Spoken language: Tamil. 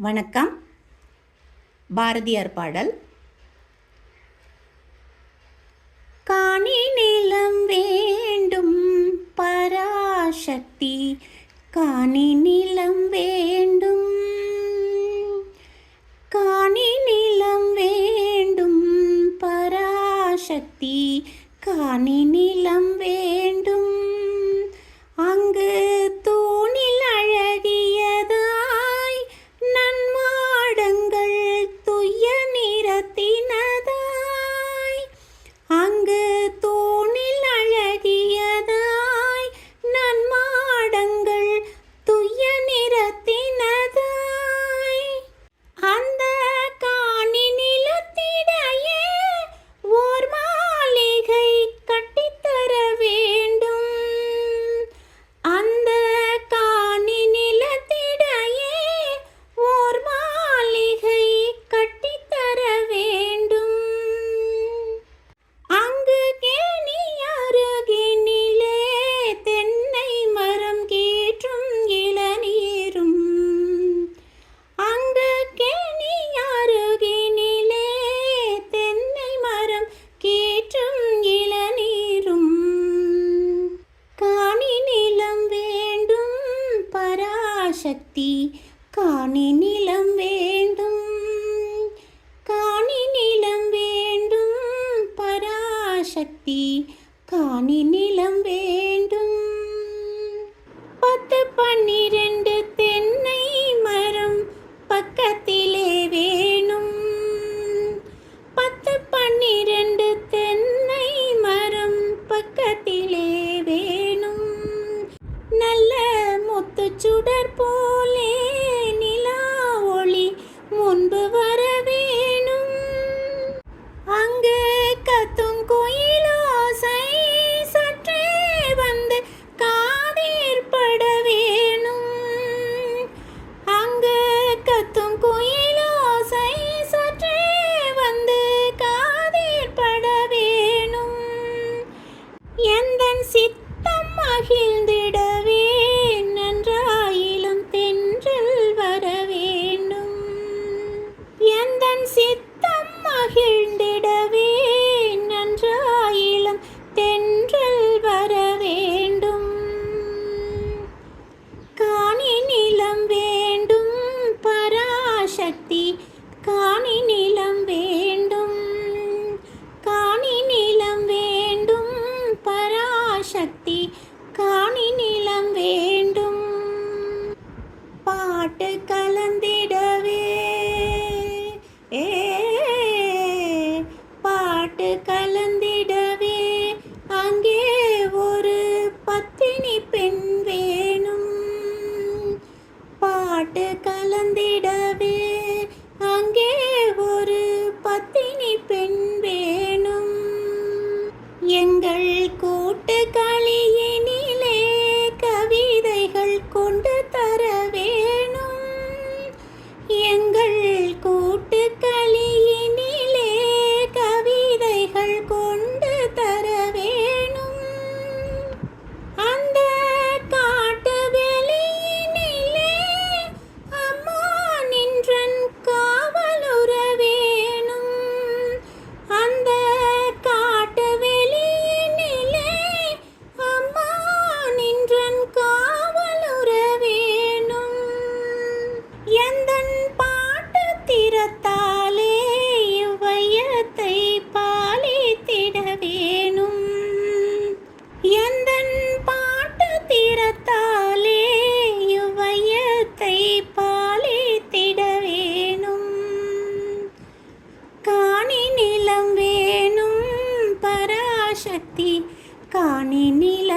வணக்கம். பாரதியார் பாடல். காணி நிலம் வேண்டும் பராசக்தி. காணி நிலம் வேண்டும் காணி நிலம் வேண்டும் பராசக்தி. காணி நிலம் சக்தி காணி நிலம் வேண்டும். காணி நிலம் வேண்டும். பராசக்தி காணி நிலம் வேண்டும் কোনটা காணி நிலம் வேணும் பராசக்தி காணி நிலம்